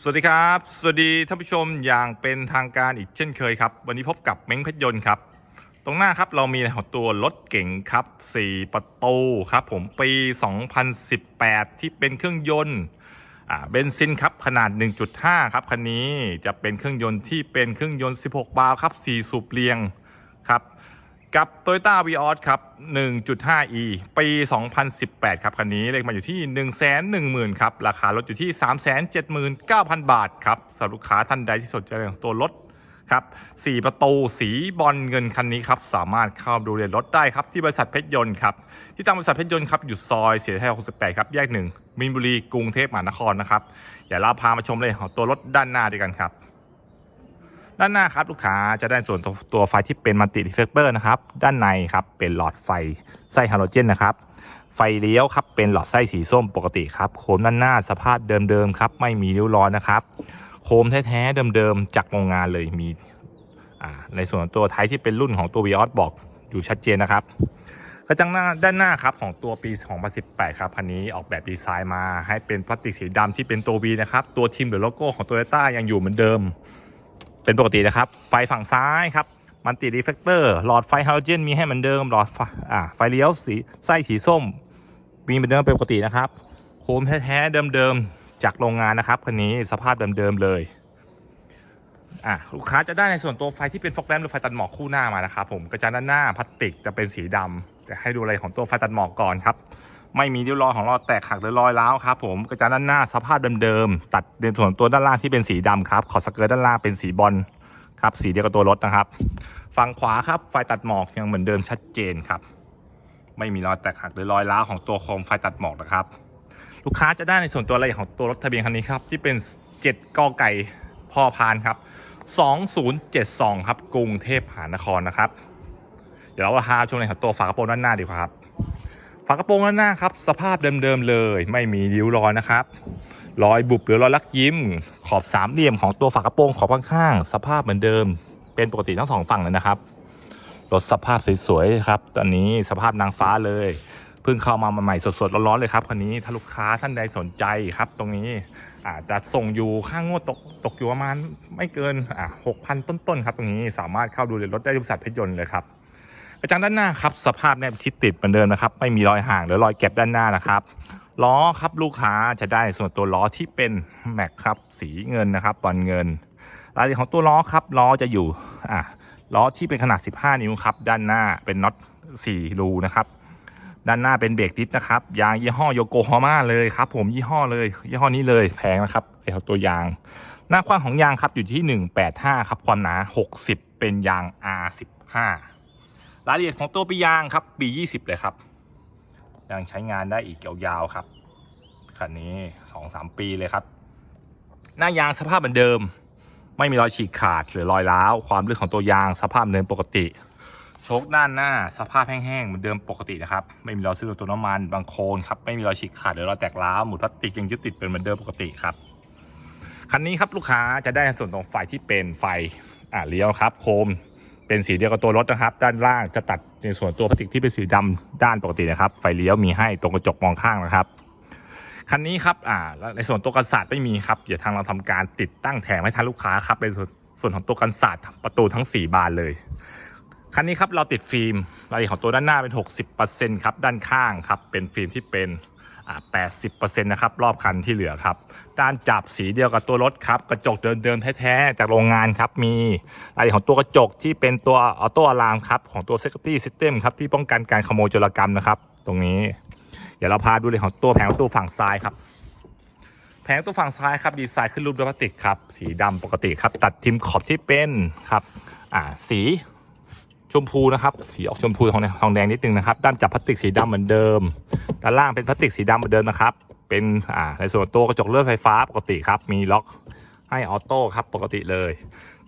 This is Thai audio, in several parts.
สวัสดีครับ สวัสดีท่านผู้ชมอย่างเป็นทางการอีกเช่นเคยครับ วันนี้พบกับเม้งเพชรยนต์ครับ ตรงหน้าครับเรามีตัวรถเก๋งครับ 4 ประตูครับ ผมปี 2018 ที่เป็นเครื่องยนต์เบนซินครับขนาด 1.5 ครับคันนี้จะเป็นเครื่องยนต์ที่เป็นเครื่องยนต์ 16 บาล์วครับ 4 สูบเรียงครับ กับ Toyota v ีออสครับ 1.5e ปี 2018 ครับ คันนี้เลขมาอยู่ที่ 110,000 ครับ ราคารถอยู่ที่ 379,000 บาท ครับสำหรับลูกค้าท่านใดที่สนใจเรื่องตัวรถครับ4ประตูสีบอลเงินคันนี้ครับ สามารถเข้าดูเรียนรถได้ครับ ที่บริษัทเพชรยนต์ครับ ที่ตั้งบริษัทเพชรยนต์ครับ อยู่ซอยเสียไทย68 ครับ แยกหนึ่งมินบุรีกรุงเทพมหานครนะครับเดี๋ยวเราพามาชมเลยของตัวรถด้านหน้าด้วยกันครับ ด้านหน้าครับลูกค้าจะได้ส่วนตัวตัวไฟที่เป็นมัลติรีเฟกเตอร์นะครับ ด้านในครับเป็นหลอดไฟไส้ฮาโลเจนนะครับ ไฟเลี้ยวครับเป็นหลอดไส้สีส้มปกติครับ โคมด้านหน้าสภาพเดิมๆครับ ไม่มีริ้วรอยนะครับ โคมแท้ๆเดิมๆจากโรงงานเลยมีในส่วนตัวท้ายที่เป็นรุ่นของตัว v ีออสบอกอยู่ชัดเจนนะครับกระจังหน้าด้านหน้าครับของตัวปี 2018 ครับคันนี้ออกแบบดีไซน์มาให้เป็นพลาสติกสีดำที่เป็นตัว V นะครับ ตัวทีมหรือโลโก้ของ Toyota ยังอยู่เหมือนเดิม เป็นปกตินะครับ ไฟฝั่งซ้ายครับมันติรีเฟกเตอร์หลอดไฟฮาโลเจนมีให้เหมือนเดิมหลอดไฟอ่าไฟเลี้ยวสีไส้สีส้ม มีเหมือนเดิมเป็นปกตินะครับโคมแท้ๆเดิมๆจากโรงงานนะครับคันนี้สภาพเดิมๆเลยอะลูกค้าจะได้ในส่วนตัวไฟที่เป็นฟอกแลมหรือไฟตัดหมอกคู่หน้ามานะครับผมกระจกด้านหน้าพลาสติกจะเป็นสีดำจะให้ดูอะไรของตัวไฟตัดหมอกก่อนครับ ไม่มีริ้วรอยของรอยแตกหักหรือรอยร้าวครับผมกระจกด้านหน้าสภาพเดิมๆตัดในส่วนตัวด้านล่างที่เป็นสีดำครับขอบสเกิร์ตด้านล่างเป็นสีบอลครับสีเดียวกับตัวรถนะครับ ฝั่งขวาครับไฟตัดหมอกยังเหมือนเดิมชัดเจนครับ ไม่มีรอยแตกหักหรือรอยร้าวของตัวโคมไฟตัดหมอกนะครับ ลูกค้าจะได้ในส่วนตัวอะไรของตัวรถทะเบียนคันนี้ครับที่เป็น7กอไก่พ่อพานครับ2072 ครับกรุงเทพมหานครนะครับ เดี๋ยวเราพาชมในตัวฝากระโปรงด้านหน้าดีกว่าครับ ฝากระโปรงด้านหน้าครับ สภาพเดิมๆเลย ไม่มีริ้วรอยนะครับ รอยบุบหรือรอยลักยิ้ม ขอบสามเหลี่ยมของตัวฝากระโปรงขอบข้างๆสภาพเหมือนเดิม เป็นปกติทั้งสองฝั่งเลยนะครับรถสภาพสวยๆครับ ตอนนี้สภาพนางฟ้าเลย เพิ่งเข้ามาใหม่สดๆร้อนๆเลยครับคันนี้ถ้าลูกค้าท่านใดสนใจครับ ตรงนี้อาจจะส่งอยู่ข้างงวดตกตกอยู่ประมาณไม่เกินหกพันต้นๆครับตรงนี้สามารถเข้าดูในรถได้ที่บริษัทเพชรยนต์เลยครับ ระจังด้านหน้าครับสภาพแนบชิดติดเหมือนเดิมนะครับ ไม่มีรอยห่างหรือรอยเก็บด้านหน้านะครับล้อครับลูกค้าจะได้ส่วนตัวล้อที่เป็นแม็กครับสีเงินนะครับบอลเงินรายละเอียดของตัวล้อครับล้อจะอยู่อะล้อที่เป็นขนาด 15 นิ้วครับด้านหน้าเป็นน็อต4รูนะครับด้านหน้าเป็นเบรกดิสนะครับยางยี่ห้อโยโกฮาม่าเลยครับผมยี่ห้อเลยยี่ห้อนี้เลยแพงนะครับไอ้ตัวยาง หน้ากว้างของยางครับอยู่ที่ 185 ครับความหนา 60 เป็นยาง R15 รายละเอียดของตัวปียางครับปี 20 เลยครับ ยังใช้งานได้อีกยาวๆครับคันนี้ 2-3 ปีเลยครับ หน้ายางสภาพเหมือนเดิม ไม่มีรอยฉีกขาดหรือรอยร้าวความลึกของตัวยางสภาพเหมือนเดิมปกติ โชคด้านหน้าสภาพแห้งๆเหมือนเดิมปกตินะครับ ไม่มีรอยซื้อตัวน้ำมันบางโคนครับไม่มีรอยฉีกขาดหรือรอยแตกร้าวหมุดพลาสติกยังยึดติดเป็นเหมือนเดิมปกติครับคันนี้ครับลูกค้าจะได้ส่วนตรงไฟที่เป็นไฟอ่าเลี้ยวครับ โคม เป็นสีเดียวกับตัวรถนะครับ ด้านล่างจะตัดในส่วนตัวพลาสติกที่เป็นสีดำด้านปกตินะครับ ไฟเลี้ยวมีให้ตรงกระจกมองข้างนะครับคันนี้ครับอ่าในส่วนตัวกันศาสตร์ไม่มีครับเดี๋ยวทางเราทำการติดตั้งแถมให้ท่างลูกค้าครับในส่วนส่วนของตัวกันศาสตร์ประตูทั้ง 4 บานเลยคันนี้ครับเราติดฟิล์มรายละเอียดของตัวด้านหน้าเป็น 60%ครับด้านข้างครับเป็นฟิล์มที่เป็น 80%นะครับรอบคันที่เหลือครับ ด้านจับสีเดียวกับตัวรถครับ กระจกเดิมๆแท้ๆจากโรงงานครับ มีรายละเอียดของตัวกระจกที่เป็นตัวออโต้อะลามครับ ของตัว Safety System ครับ ที่ป้องกันการขโมยโจรกรรมนะครับ ตรงนี้ เดี๋ยวเราพาดูเลยของตัวแผงประตูฝั่งซ้ายครับ แผงตัวฝั่งซ้ายครับดีไซน์ขึ้นรูปด้วยพลาสติกครับ สีดำปกติครับ ตัดทิมขอบที่เป็นครับ อ่าสี ชมพูนะครับ สีออกชมพูทองแดงทองแดงนิดนึงนะครับ ด้านจับพลาสติกสีดำเหมือนเดิม ด้านล่างเป็นพลาสติกสีดำเหมือนเดิมนะครับ เป็นอ่าในส่วนตัวกระจกเลื่อนไฟฟ้าปกติครับ มีล็อกให้ออโต้ครับปกติเลย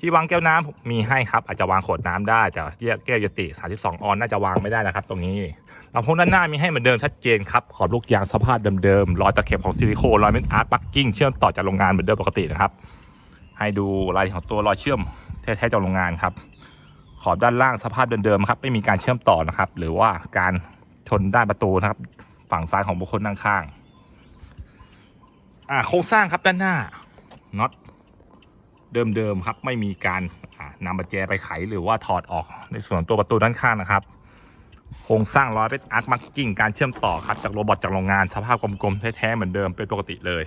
ที่วางแก้วน้ำมีให้ครับ อาจจะวางขวดน้ำได้ แต่แก้วยติ 32 ออนน่าจะวางไม่ได้นะครับ ตรงนี้ลำโพงด้านหน้ามีให้เหมือนเดิมชัดเจนครับ ขอบลูกยางสภาพเดิมๆรอยตะเข็บของซิลิโคนรอยเม็ดอาร์ตปักกิ้งเชื่อมต่อจากโรงงานเหมือนเดิมปกตินะครับ ให้ดูรายของตัวรอยเชื่อมแท้ๆจากโรงงานครับ ขอบด้านล่างสภาพเดิมๆครับไม่มีการเชื่อมต่อนะครับ หรือว่าการชนด้านประตูนะครับ ฝั่งซ้ายของบุคคลนั่งข้างอ่าโครงสร้างครับด้านหน้าน็อตเดิมๆครับ ไม่มีการนำประแจไปไขหรือว่าถอดออกในส่วนตัวประตูด้านข้างนะครับโครงสร้างร้อยเป็นอาร์คมาร์กิ้งการเชื่อมต่อครับจากโรบอทจากโรงงานสภาพกลมๆแท้ๆเหมือนเดิมเป็นปกติเลย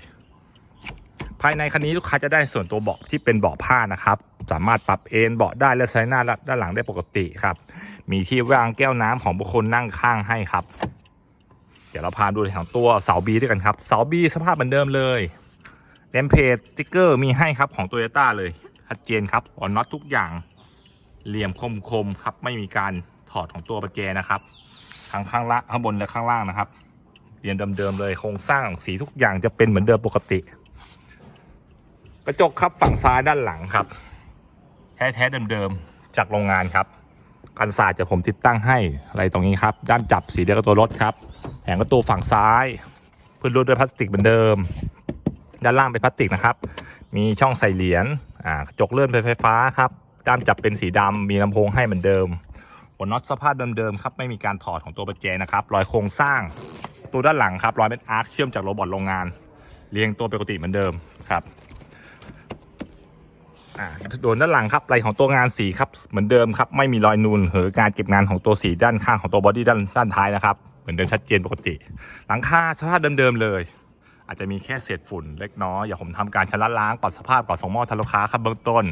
ภายในคันนี้ลูกค้าจะได้ส่วนตัวเบาะที่เป็นเบาะผ้านะครับ สามารถปรับเอนเบาะได้และใช้หน้าด้านหลังได้ปกติครับ มีที่วางแก้วน้ำของบุคคลนั่งข้างให้ครับ เดี๋ยวเราพาดูในของตัวเสาบีด้วยกันครับเสาบีสภาพเหมือนเดิมเลยเลมเพจสติ๊กเกอร์มีให้ครับของโตโยต้าเลยชัดเจนครับอ่อนน็อตทุกอย่างเหลี่ยมคมๆครับ ไม่มีการถอดของตัวประแจนะครับทั้งข้างล่างข้างบนและข้างล่างนะครับเรียนเดิมๆเลยโครงสร้างสีทุกอย่างจะเป็นเหมือนเดิมปกติ กระจกครับฝั่งซ้ายด้านหลังครับ แท้ๆเดิมๆจากโรงงานครับกันศาสตร์จะผมติดตั้งให้อะไรตรงนี้ครับ ด้านจับสีเดียวกับตัวรถครับแผงประตูฝั่งซ้ายพื้นรถด้วยพลาสติกเหมือนเดิม ด้านล่างเป็นพลาสติกนะครับ มีช่องใส่เหรียญอ่ากระจกเลื่อนไฟฟ้าครับด้ามจับเป็นสีดำมีลำโพงให้เหมือนเดิมหัวน็อตสภาพเดิมๆครับไม่มีการถอดของตัวประแจนะครับรอยโครงสร้างตัวด้านหลังครับรอยเป็นอาร์คเชื่อมจากโรบอทโรงงาน เรียงตัวปกติเหมือนเดิมครับ อ่าโดนด้านหลังครับไหลของตัวงานสีครับเหมือนเดิมครับไม่มีรอยนูนหรือการเก็บงานของตัวสีด้านข้างของตัวบอดี้ด้านด้านท้ายนะครับเหมือนเดิมชัดเจนปกติ หลังคาสภาพเดิมๆเลย อาจจะมีแค่เศษฝุ่นเล็กน้อยอย่าผมทำการชำระล้างปรับสภาพก่อนส่งมอบทางลูกค้าครับเบื้องต้น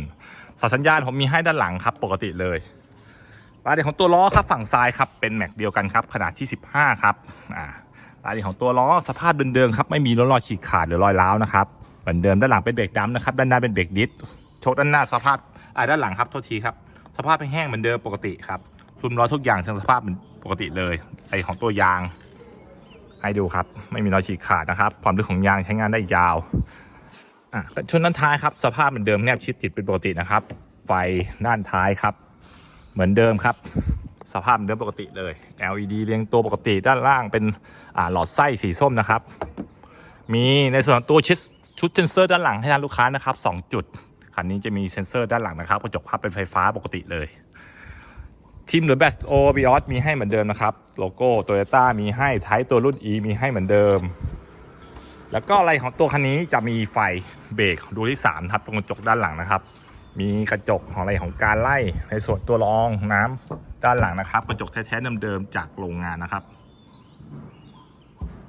สายสัญญาณผมมีให้ด้านหลังครับปกติเลยรายละเอียดของตัวล้อครับฝั่งซ้ายครับเป็นแม็กเดียวกันครับขนาดที่ 15 ครับอ่ารายละเอียดของตัวล้อสภาพเดิมๆครับไม่มีรอยฉีกขาดหรือรอยร้าวนะครับเหมือนเดิมด้านหลังเป็นเบรกดัมนะครับด้านหน้าเป็นเบรกดิส โชคด้านหน้าสภาพอ่าด้านหลังครับโทษทีครับ สภาพแห้งเหมือนเดิมปกติครับทุนล้อทุกอย่างยังสภาพเหมือนปกติเลยไอของตัวยาง ให้ดูครับ ไม่มีรอยฉีกขาดนะครับความลึกของยางใช้งานได้ยาวอะชนด้านท้ายครับ สภาพเหมือนเดิมแนบชิดติดเป็นปกตินะครับ ไฟด้านท้ายครับ เหมือนเดิมครับ สภาพเหมือนเดิมปกติเลย LED เรียงตัวปกติด้านล่างเป็นอ่าหลอดไส้สีส้มนะครับ มีในส่วนตัวชิดชุดเซนเซอร์ด้านหลังให้ทางลูกค้านะครับสองจุด คันนี้จะมีเซ็นเซอร์ด้านหลังนะครับกระจกพับเป็นไฟฟ้าปกติเลยทีมหรือแบสโอบิออสมีให้เหมือนเดิมนะครับ โลโก้โตโยต้ามีให้ไทป์ตัวรุ่น E มีให้เหมือนเดิม แล้วก็อะไรของตัวคันนี้จะมีไฟเบรกดูที่3ครับตรงกระจกด้านหลังนะครับ มีกระจกของอะไรของการไล่ในส่วนตัวรองน้ำด้านหลังนะครับ กระจกแท้ๆเดิมๆจากโรงงานนะครับ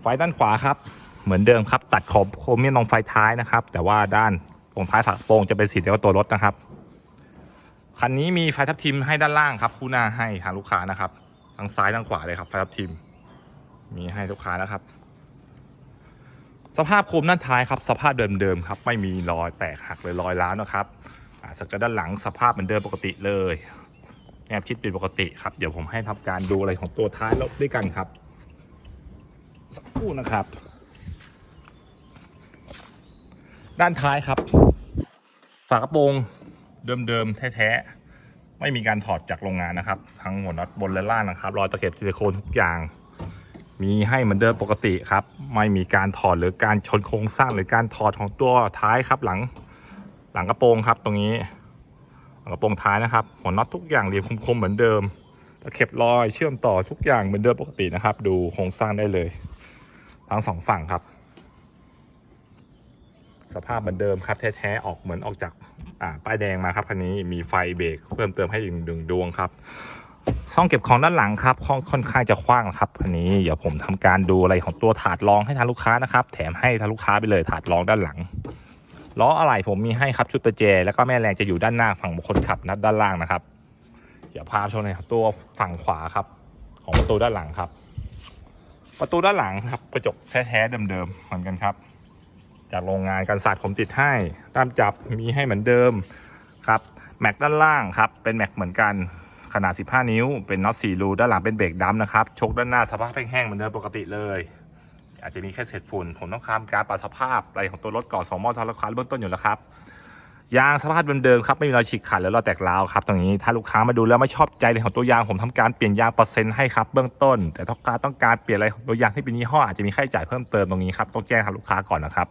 ไฟด้านขวาครับ เหมือนเดิมครับ ตัดขอบโครเมียมตรงไฟท้ายนะครับ แต่ว่าด้าน ตรงท้ายฝากระโปรงจะเป็นสีเดียวกับตัวรถนะครับ คันนี้มีไฟทับทิมให้ด้านล่างครับคู่หน้าให้ทางลูกค้านะครับทั้งซ้ายทั้งขวาเลยครับไฟทับทิม มีให้ลูกค้านะครับ สภาพโคมด้านท้ายครับ สภาพเดิมๆครับ ไม่มีรอยแตกหักหรือรอยร้าวนะครับอ่าสกัดด้านหลังสภาพเหมือนเดิมปกติเลยแนบชิดเป็นปกติครับ เดี๋ยวผมให้ทำการดูอะไรของตัวท้ายแล้วด้วยกันครับ สักครู่นะครับ ด้านท้ายครับ ฝากระโปรงเดิมๆแท้ๆ ไม่มีการถอดจากโรงงานนะครับ ทั้งหัวน็อตบนและล่างนะครับ รอยตะเข็บซิลิโคนทุกอย่าง มีให้เหมือนเดิมปกติครับ ไม่มีการถอดหรือการชนโครงสร้างหรือการถอดของตัวท้ายครับหลังหลังกระโปรงครับ ตรงนี้กระโปรงท้ายนะครับ หัวน็อตทุกอย่างเรียงคมๆเหมือนเดิมตะเข็บรอยเชื่อมต่อทุกอย่างเหมือนเดิมปกตินะครับ ดูโครงสร้างได้เลย ทั้งสองฝั่งครับ สภาพเหมือนเดิมครับแท้ๆออกเหมือนออกจากป้ายแดงมาครับคันนี้มีไฟเบรกเพิ่มเติมให้อีกหนึ่งดวงครับช่องเก็บของด้านหลังครับค่อนข้างจะกว้างครับคันนี้เดี๋ยวผมทำการดูอะไรของตัวถาดรองให้ทางลูกค้านะครับ แถมให้ทางลูกค้าไปเลยถาดรองด้านหลังล้ออะไรผมมีให้ครับชุดประแจ แล้วก็แม่แรงจะอยู่ด้านหน้าฝั่งคนขับนัดด้านล่างนะครับเดี๋ยวพาชมในตัวฝั่งขวาครับ ของประตูด้านหลังครับ ประตูด้านหลังครับกระจกแท้ๆเดิมๆเหมือนกันครับ จากโรงงานกันศาสตร์ผมติดให้ด้ามจับมีให้เหมือนเดิมครับแม็กด้านล่างครับเป็นแม็กเหมือนกันขนาด 15 นิ้ว เป็นน็อต4รูด้านหลังเป็นเบรกดัมนะครับชกด้านหน้าสภาพแห้งๆเหมือนเดิมปกติเลย อาจจะมีแค่เศษฝุ่นผมต้องคำการปรับสภาพอะไรของตัวรถก่อนสองมอทอลูกค้าเบื้องต้นอยู่แล้วครับยางสภาพเดิมๆครับไม่มีรอยฉีกขาดหรือรอยแตกร้าวครับตรงนี้ถ้าลูกค้ามาดูแล้วไม่ชอบใจเลยของตัวยางผมทำการเปลี่ยนยางเปอร์เซ็นต์ให้ครับเบื้องต้น แต่ถ้าลูกค้าต้องการเปลี่ยนอะไรของตัวยางที่เป็นยี่ห้ออาจจะมีค่าใช้จ่ายเพิ่มเติมตรงนี้ครับต้องแจ้งทางลูกค้าก่อนนะครับ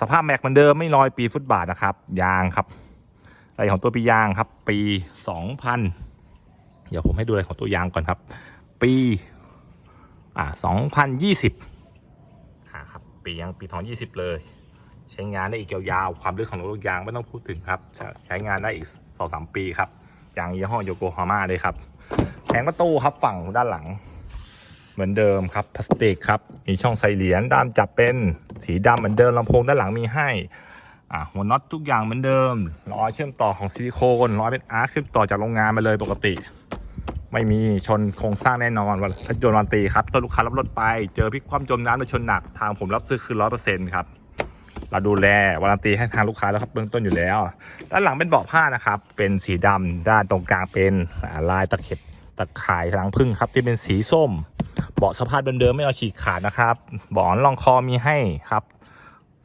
สภาพแม็กเหมือนเดิมไม่ลอยปีฟุตบาทนะครับ ยางครับอะไรของตัวปียางครับ ปี 2000 เดี๋ยวผมให้ดูอะไรของตัวยางก่อนครับ ปีอ่า2020อ่าครับปียางปี 2020 เลย ใช้งานได้อีกยาวๆความลึกของลูกยางไม่ต้องพูดถึงครับ ใช้งานได้อีกสองสามปีครับยางยี่ห้อโยโกฮาม่าเลยครับแผงประตูครับฝั่งด้านหลัง มือนเดิมครับพลาสติกครับมีช่องใส่เหรียญด้านจับเป็นสีดำเหมือนเดิมลำโพงด้านหลังมีให้อ่าหัวน็อตทุกอย่างเหมือนเดิมล้อเชื่อมต่อของซิลิโคนล้อเป็นอาร์คเชื่อมต่อจากโรงงานมาเลยปกติ ไม่มีชนโครงสร้างแน่นอนวันรถยนต์วันตีครับถ้าลูกค้ารับรถไป เจอพลิกคว่ำจมน้ำหรือชนหนักทางผมรับซื้อคือร้อยเปอร์เซ็นต์ครับเราดูแลวารันตีให้ทางลูกค้าแล้วครับเบื้องต้นอยู่แล้ว ด้านหลังเป็นเบาะผ้านะครับ เป็นสีดำด้านตรงกลางเป็นลายตะเข็บตะข่ายรังพึ่งครับที่เป็นสีส้ม เบาะสภาพเดิมๆไม่เอาฉีกขาดนะครับเบาะรองคอมีให้ครับ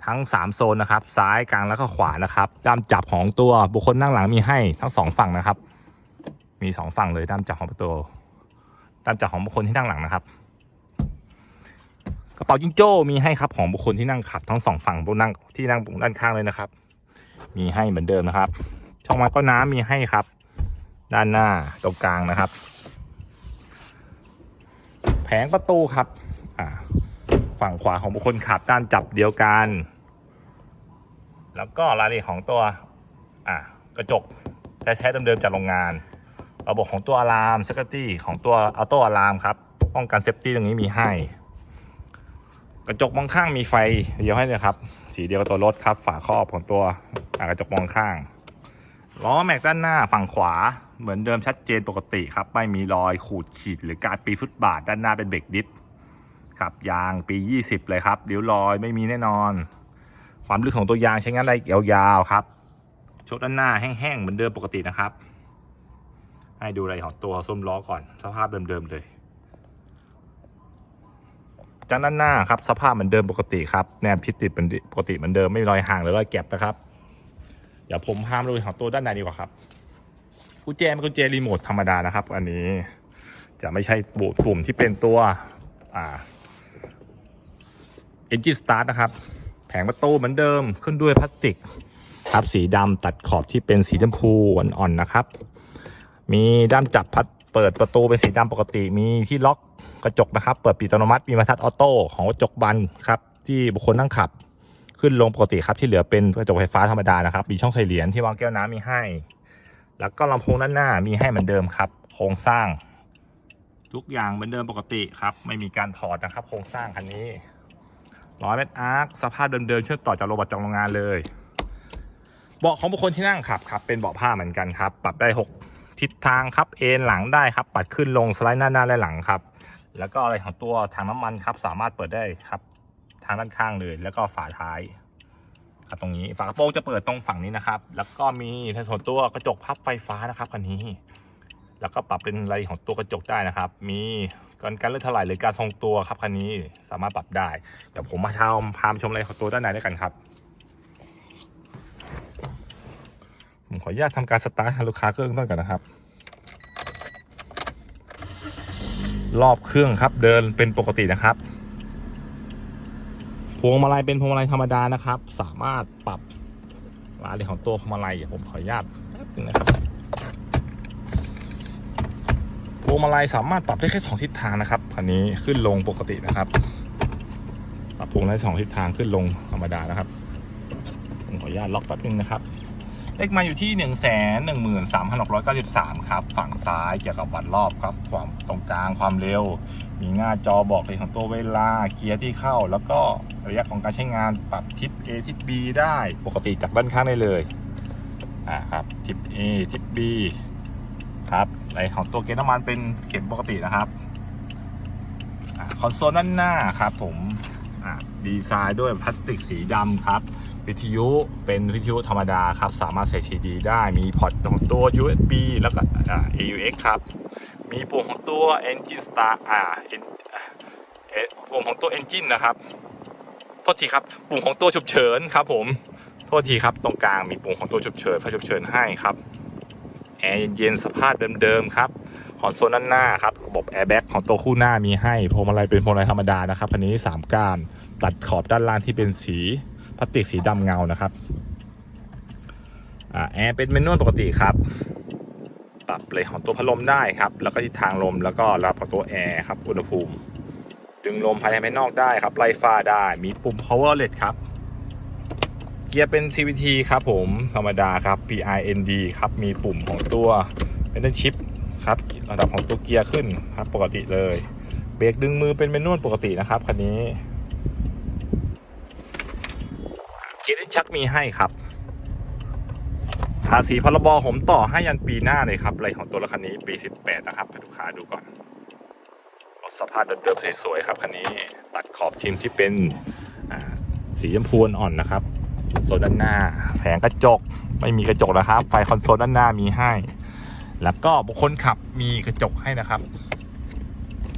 ทั้ง 3 โซนนะครับ ซ้ายกลางแล้วก็ขวานะครับด้ามจับของตัวบุคคลนั่งหลังมีให้ทั้งสองฝั่งนะครับ มีสองฝั่งเลยด้ามจับของประตูด้ามจับของบุคคลที่นั่งหลังนะครับกระเป๋าจิงโจ้มีให้ครับของบุคคลที่นั่งขับทั้งสองฝั่งบนนั่งที่นั่งด้านข้างเลยนะครับ มีให้เหมือนเดิมนะครับ ช่องม้ก็น้ำมีให้ครับ ด้านหน้าตรงกลางนะครับ แผงประตูครับฝั่งขวาของบุคคลขับด้านจับเดียวกัน แล้วก็รายละเอียดของตัวกระจกแท้ๆเดิมๆจากโรงงาน ระบบของตัวอะลามเซ c ตตี้ของตัวออโตอะลามครับป้องกันเซฟตี้ตรงนี้มีให้ กระจกมองข้างมีไฟเดียวให้เลยครับ สีเดียวกับตัวรถครับ ฝาครอบของตัวกระจกมองข้างล้อแม็กด้านหน้าฝั่งขวา เหมือนเดิมชัดเจนปกติครับ ไม่มีรอยขูดขีดหรือการปีฟุตบาทด้านหน้าเป็นเบรกดิสครับยางปี 20 เลยครับริ้วรอยไม่มีแน่นอน ความลึกของตัวยางใช้งานได้ยาวๆครับชกด้านหน้าแห้งๆเหมือนเดิมปกตินะครับ ให้ดูอะไรของตัวส้มล้อก่อน สภาพเดิมๆเลยจากด้านหน้าครับสภาพเหมือนเดิมปกติครับแนบชิดติดเป็นปกติเหมือนเดิมไม่มีรอยห่างหรือรอยแก็บนะครับ เดี๋ยวผมพามาดูของตัวด้านในดีกว่าครับ กุญแจเป็นกุญแจรีโมทธรรมดานะครับ อันนี้จะไม่ใช่ปุ่มปุ่มที่เป็นตัวอ่า Engine Start นะครับ แผงประตูเหมือนเดิมขึ้นด้วยพลาสติกครับสีดำตัดขอบที่เป็นสีชมพูอ่อนๆนะครับ มีด้ามจับพัดเปิดประตูเป็นสีดำปกติ มีที่ล็อกกระจกนะครับ เปิดปิดอัตโนมัติมีบรรทัดออโต้ของกระจกบานครับ ที่บุคคลนั่งขับ ขึ้นลงปกติครับที่เหลือเป็นกระจกไฟฟ้าธรรมดานะครับ มีช่องใส่เหรียญที่วางแก้วน้ำมีให้ แล้วก็ลำโพงด้านหน้ามีให้เหมือนเดิมครับ โครงสร้าง ทุกอย่างเหมือนเดิมปกติครับ ไม่มีการถอดนะครับ โครงสร้างคันนี้ร้อยเมตรอาร์คสภาพเดิมๆเชื่อมต่อจากโรบอทจากโรงงานเลยเบาะของบุคคลที่นั่งขับครับ เป็นเบาะผ้าเหมือนกันครับ ปรับได้ 6 ทิศทางครับเอนหลังได้ครับ ปัดขึ้นลงสไลด์หน้าหน้าและหลังครับ แล้วก็อะไรของตัวถังน้ำมันครับ สามารถเปิดได้ครับ ทางด้านข้างเลย แล้วก็ฝาท้าย ครับตรงนี้ฝากระโปรงจะเปิดตรงฝั่งนี้นะครับ แล้วก็มีในส่วนตัวกระจกพับไฟฟ้านะครับคันนี้ แล้วก็ปรับเป็นอะไรของตัวกระจกได้นะครับ มีการการเลื่อนถลายหรือการทรงตัวครับคันนี้สามารถปรับได้ เดี๋ยวผมมาทำพามชมอะไรของตัวด้านในด้วยกันครับผมขออนุญาตทำการสตาร์ทให้ลูกค้าเครื่องต้นก่อนนะครับ รอบเครื่องครับเดินเป็นปกตินะครับ วงมาลัยเป็นพวงมาลัยธรรมดานะครับ สามารถปรับรายละเอียดของตัวพวงมาลัยผมขออนุญาตแป๊บนึงนะครับพวงมาลัยสามารถปรับได้แค่สองทิศทางนะครับอันนี้ขึ้นลงปกตินะครับ ปรับพวงมาลัยสองทิศทางขึ้นลงธรรมดานะครับผมขออนุญาตล็อกแป๊บนึงนะครับ เลขมาอยู่ที่ 1 1 3 6 9 3 ครับ ฝั่งซ้ายเกี่ยวกับวัดรอบครับ ความตรงกลางความเร็ว มีหน้าจอบอกเลยของตัวเวลา เกียร์ที่เข้า แล้วก็ระยะของการใช้งานปรับทิป A ทิป B ได้ปกติจากด้านข้างได้เลยอ่าครับทิป A ทิป B ครับอะไรของตัวเกียร์น้ำมันเป็นเข็มปกตินะครับอคอนโซลด้านหน้าครับผมดีไซน์ด้วยพลาสติกสีดำครับ วิทยุเป็นวิทยุธรรมดาครับ สามารถใส่ CD ได้มีพอร์ตของตัว USB แล้วก็ AUX ครับ มีปุ่มของตัว Engine Start อ่า En- เอ่อปุ่มของตัว Engine นะครับโทษทีครับ ปุ่มของตัวฉุกเฉินครับผมโทษทีครับตรงกลางมีปุ่มของตัวฉุกเฉินไฟฉุกเฉินให้ครับแอร์เย็นๆสภาพเดิมๆครับคอนโซลด้านหน้าครับระบบแอร์แบ็กของตัวคู่หน้ามีให้พวงมาลัยเป็นพวงมาลัยธรรมดานะครับคันนี้สามก้านตัดขอบด้านล่างที่เป็นสี พลาสติกสีดำเงานะครับอแอร์เป็นเมนวลปกติครับ ปรับเลยของตัวพัดลมได้ครับ แล้วก็ทิศทางลมแล้วก็รับกับตัวแอร์ครับอุณหภูมิ ดึงลมภายในภายนอกได้ครับไล่ฟ้าได้ มีปุ่ม power outlet ครับ เกียร์เป็น CVT ครับผมธรรมดาครับ PIND ครับ มีปุ่มของตัวเป็นชิปครับระดับของตัวเกียร์ขึ้นครับปกติเลย เบรกดึงมือเป็นเมนวลปกตินะครับคันนี้ เกียร์ลิ้น ชักมีให้ครับภาษีพรบผมต่อให้ยันปีหน้าเลยครับอะไรของตัวรถคันนี้ปี 18 นะครับให้ลูกค้าดูก่อนรถสภาพเดิมๆสวยๆครับคันนี้ตัดขอบทิมที่เป็นสีชมพูอ่อนนะครับโซนด้านหน้า แผงกระจกไม่มีกระจกนะครับ ไฟคอนโซลด้านหน้ามีให้ แล้วก็บุคคลขับมีกระจกให้นะครับ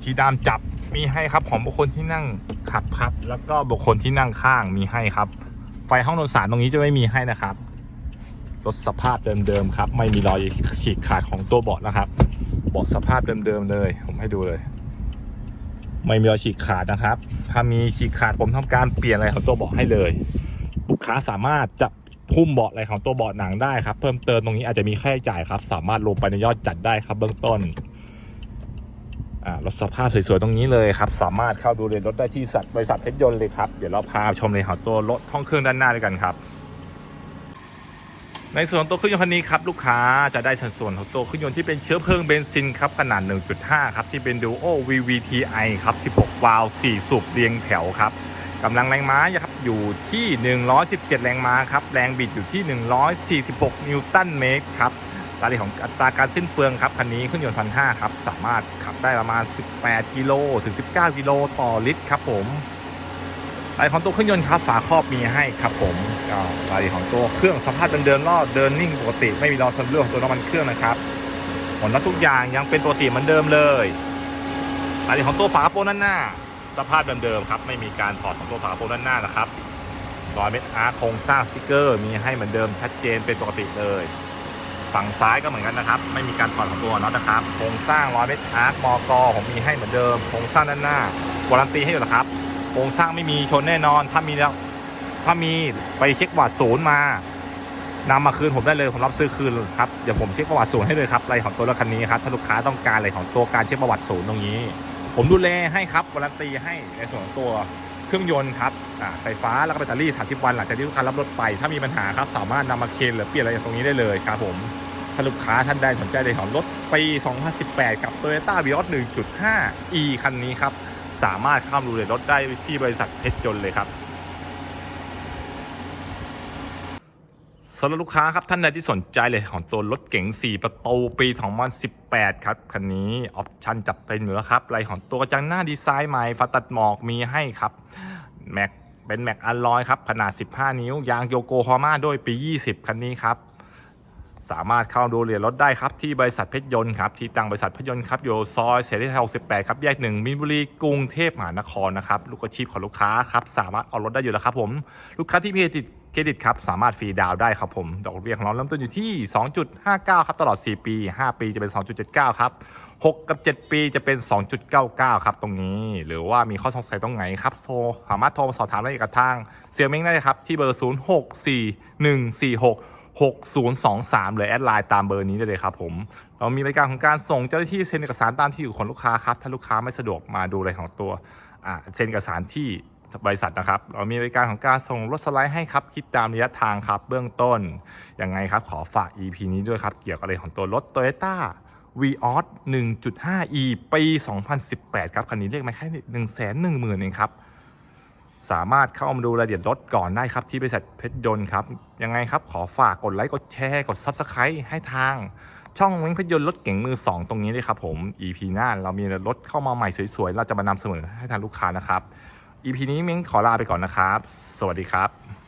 ที่ดามจับมีให้ครับของบุคคลที่นั่งขับครับ แล้วก็บุคคลที่นั่งข้างมีให้ครับ ไฟห้องโดยสารตรงนี้จะไม่มีให้นะครับ รถสภาพเดิมๆครับ ไม่มีรอยฉีกขาดของตัวเบาะนะครับ เบาะสภาพเดิมๆเลย ผมให้ดูเลย ไม่มีรอยฉีกขาดนะครับ ถ้ามีฉีกขาดผมทำการเปลี่ยนอะไรของตัวเบาะให้เลย ลูกค้าสามารถจะพุ่มเบาะอะไรของตัวเบาะหนังได้ครับ เพิ่มเติมตรงนี้อาจจะมีค่าใช้จ่ายครับ สามารถลงไปในยอดจัดได้ครับ เบื้องต้น รถสภาพสวยๆตรงนี้เลยครับ สามารถเข้าดูเรียนรถได้ที่สัตว์บริษัทเพชรยนต์เลยครับ เดี๋ยวเราพาชมในหอตัวรถห้องเครื่องด้านหน้าด้วยกันครับ ในส่วนตัวเครื่องยนต์คันนี้ครับลูกค้าจะได้สัดส่วนของตัวเครื่องยนต์ที่เป็นเชื้อเพลิงเบนซินครับขนาด 1.5 ครับ ที่เป็น Duo VVTi ครับ 16 วาล์ว4สูบเรียงแถวครับกำลังแรงม้าครับอยู่ที่ 117 แรงม้าครับแรงบิดอยู่ที่ 146 นิวตันเมตรครับ รายละเอียดของอัตราการสิ้นเปลืองครับคันนี้เครื่องยนต์พันห้าครับสามารถขับได้ประมาณ 18 กิโลถึง 19 กิโลต่อลิตรครับผมรายของตัวเครื่องยนต์ครับฝาครอบมีให้ครับผมรายละเอียดของตัวเครื่องสภาพเดินๆรอดเดินนิ่งปกติไม่มีรอยชนเรื่องของตัวน้ำมันเครื่องนะครับผลลัพธ์ทุกอย่างยังเป็นปกติเหมือนเดิมเลยรายละเอียดของตัวฝากระโปรงด้านหน้า สภาพเดิมๆครับไม่มีการถอดของตัวฝากระโปรงด้านหน้านะครับรอยเม็ดอาร์โครงสร้างสติกเกอร์ มีให้เหมือนเดิมชัดเจนเป็นปกติเลย ฝั่งซ้ายก็เหมือนกันนะครับ ไม่มีการถอดของตัวน็อตนะครับโครงสร้างรอยเม็ดอาร์คมอกอผมมีให้เหมือนเดิมโครงสร้างด้านหน้าวารันตีให้อยู่แล้วครับโครงสร้างไม่มีชนแน่นอน ถ้ามีแล้วถ้ามีไปเช็คประวัติศูนย์มานำมาคืนผมได้เลยผมรับซื้อคืนครับเดี๋ยวผมเช็คประวัติศูนย์ให้เลยครับอะไรของตัวรถคันนี้ครับถ้าลูกค้าต้องการอะไรของตัวการเช็คประวัติศูนย์ตรงนี้ ผมดูแลให้ครับวารันตีให้ในส่วนของตัวเครื่องยนต์ครับอ่าไฟฟ้าแล้วก็แบตเตอรี่ 30 วันหลังจากที่ลูกค้ารับรถไป ถ้ามีปัญหาครับ สามารถนำมาเคนหรือเปลี่ยนอะไรตรงนี้ได้เลยครับผม ถ้าลูกค้าท่านใดสนใจในของรถปี 2018 กับ Toyota Vios 1.5 e คันนี้ครับ สามารถเข้าดูเลยรถได้ที่บริษัทเพชรยนเลยครับสำหรับลูกค้าครับท่านใดที่สนใจเลยของตัวรถเก๋ง 4 ประตูปี 2018 ครับ คันนี้ออปชั่นจับเต็มอยู่แล้วครับไรของตัวกระจังหน้าดีไซน์ใหม่ฝาตัดหมอกมีให้ครับแม็กเป็นแม็กอัลลอยครับ ขนาด 15 นิ้วยางโยโกฮาม่าด้วยปี 20 คันนี้ครับ สามารถเข้าดูเรียนรถได้ครับที่บริษัทเพชรยนต์ครับที่ตั้งบริษัทเพชรยนต์ครับอยู่ซอยเสรีไทย68ครับแยกหนึ่งมินบุรีกรุงเทพมหานครนะครับลูกอาชีพของลูกค้าครับสามารถเอารถได้อยู่แล้วครับผมลูกค้าที่มีเครดิตเครดิตครับสามารถฟรีดาวน์ได้ครับผมดอกเบี้ยของเราเริ่มต้นอยู่ที่ 2.59 ครับตลอด 4 ปี 5 ปีจะเป็น 2.79 ครับ 6 กับ 7 ปีจะเป็น 2.99 ครับตรงนี้ หรือว่ามีข้อสงสัยตรงไหนครับโทรสามารถโทรมาสอบถามได้กับทางเซียเม้งได้ครับที่เบอร์ 064146 6023เลยแอดไลน์ตามเบอร์นี้ได้เลยครับผม เรามีบริการของการส่งเจ้าหน้าที่เซ็นเอกสารตามที่อยู่ของลูกค้าครับ ถ้าลูกค้าไม่สะดวกมาดูอะไรของตัวเซ็นเอกสารที่บริษัทนะครับ เรามีบริการของการส่งรถสไลด์ให้ครับ คิดตามระยะทางครับ เบื้องต้น ยังไงครับ ขอฝาก EP นี้ด้วยครับ เกี่ยวกับอะไรของตัวรถ Toyota v ีออส 1.5e ปี 2018 ครับ คันนี้เรียกมาแค่ 1 1 0 0 0 0 เองครับ สามารถเข้ามาดูรายละเอียดรถก่อนได้ครับที่บริษัทเพชรยนต์ครับ ยังไงครับขอฝากกดไลค์ กดแชร์ กด Subscribe ให้ทาง ช่องเม้งเพชรยนต์รถเก๋งมือ 2 ตรงนี้เลยครับผม EP หน้าเรามีรถเข้ามาใหม่สวยๆ เราจะมานำเสนอให้ทางลูกค้านะครับ EP นี้เม้งขอลาไปก่อนนะครับ สวัสดีครับ